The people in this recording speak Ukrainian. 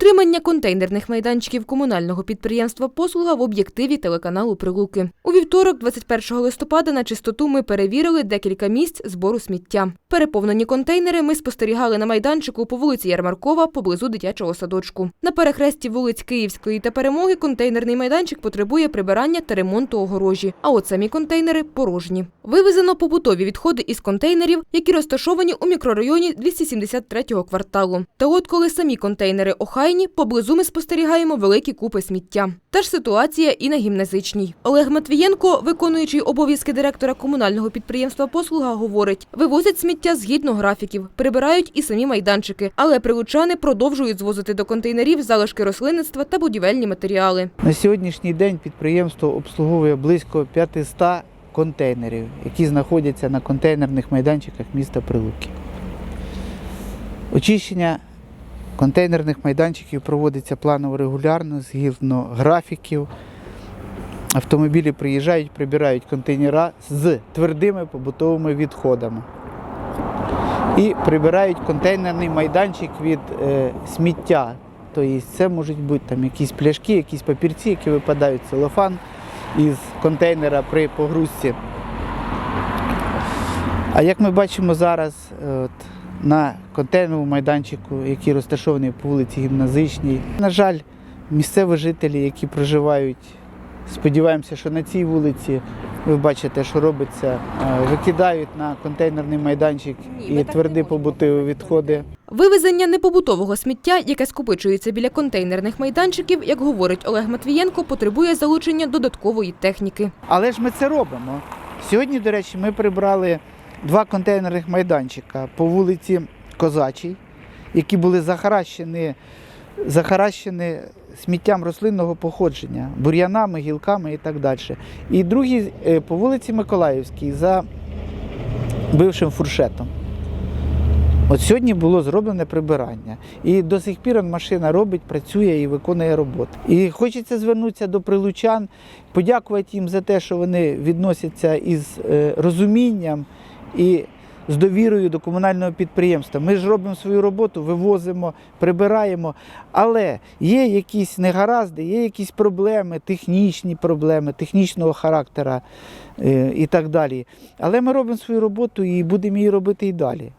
Утримання контейнерних майданчиків комунального підприємства «Послуга» в об'єктиві телеканалу Прилуки. У вівторок, 21 листопада, на чистоту ми перевірили декілька місць збору сміття. Переповнені контейнери ми спостерігали на майданчику по вулиці Ярмаркова поблизу дитячого садочку. На перехресті вулиць Київської та Перемоги контейнерний майданчик потребує прибирання та ремонту огорожі, а от самі контейнери порожні. Вивезено побутові відходи із контейнерів, які розташовані у мікрорайоні 273-го кварталу. Та от коли самі контейнери охайні, поблизу ми спостерігаємо великі купи сміття. Та ж ситуація і на гімназичній. Олег Матвієнко, виконуючий обов'язки директора комунального підприємства «Послуга», говорить, вивозять сміття згідно графіків, прибирають і самі майданчики, але прилучани продовжують звозити до контейнерів залишки рослинництва та будівельні матеріали. На сьогоднішній день підприємство обслуговує близько 500 контейнерів, які знаходяться на контейнерних майданчиках міста Прилуки. Очищення контейнерних майданчиків проводиться планово регулярно, згідно графіків. Автомобілі приїжджають, прибирають контейнера з твердими побутовими відходами. І прибирають контейнерний майданчик від е, сміття. Тобто це можуть бути там якісь пляшки, якісь папірці, які випадають целофан із контейнера при погрузці. А як ми бачимо зараз е, от, на контейнерному майданчику, який розташований по вулиці Гімназичній, на жаль, місцеві жителі, які проживають, сподіваємося, що на цій вулиці ви бачите, що робиться, е, викидають на контейнерний майданчик і тверді побутові відходи. Вивезення непобутового сміття, яке скопичується біля контейнерних майданчиків, як говорить Олег Матвієнко, потребує залучення додаткової техніки. Але ж ми це робимо. Сьогодні, до речі, ми прибрали два контейнерних майданчика по вулиці Козачій, які були захаращені, захаращені сміттям рослинного походження, бур'янами, гілками і так далі. І другий е, по вулиці Миколаївській за бившим фуршетом. От сьогодні було зроблене прибирання. І до сих пір машина робить, працює і виконує роботу. І хочеться звернутися до прилучан, подякувати їм за те, що вони відносяться із е, розумінням і з довірою до комунального підприємства. Ми ж робимо свою роботу, вивозимо, прибираємо. Але є якісь негаразди, є якісь проблеми, технічні проблеми, технічного характера е, і так далі. Але ми робимо свою роботу і будемо її робити і далі.